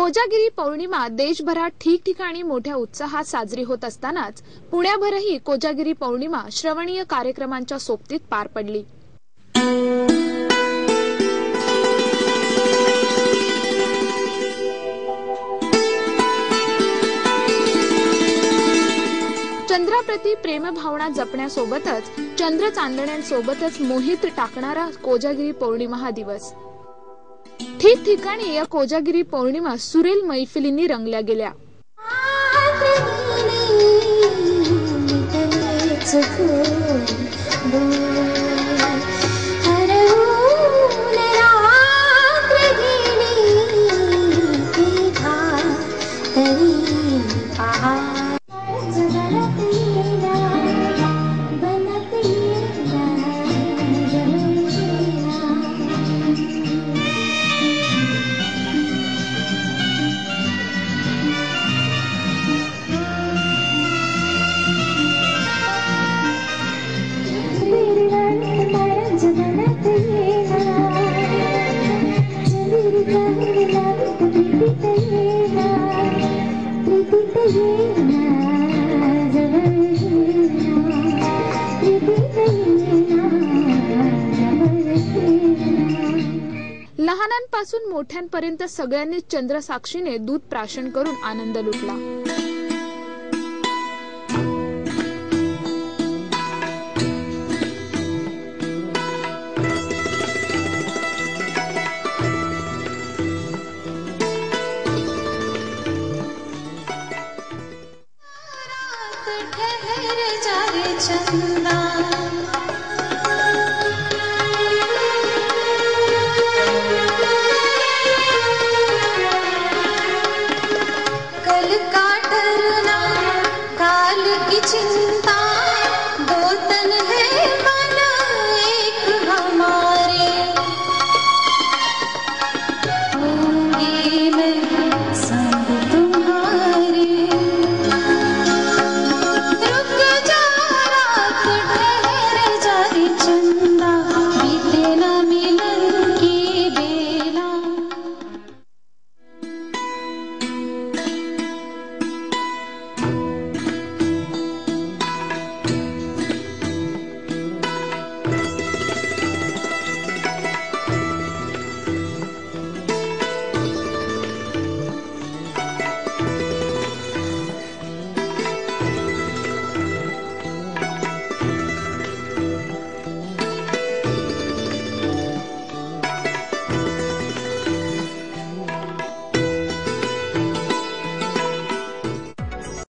कोजागिरी पौर्णिमा देशभरात ठिकठिकाणी मोठ्या उत्साहात साजरी होत असतानाच पुण्याभरही कोजागिरी पौर्णिमा श्रवणीय कार्यक्रमांच्या सोबतीत पार पडली. चंद्राप्रती प्रेमभावना जपण्यासोबतच चंद्र चांदण्यांसोबतच मोहित टाकणारा कोजागिरी पौर्णिमा हा दिवस. ठिकठिकाणी या कोजागिरी पौर्णिमा सुरेल मैफिलींनी रंगल्या गेल्या. लहानांपासून मोठ्यांपर्यंत सगळ्यांनी चंद्रसाक्षीने दूध प्राशन करून आनंद लुटला. चंदा. காண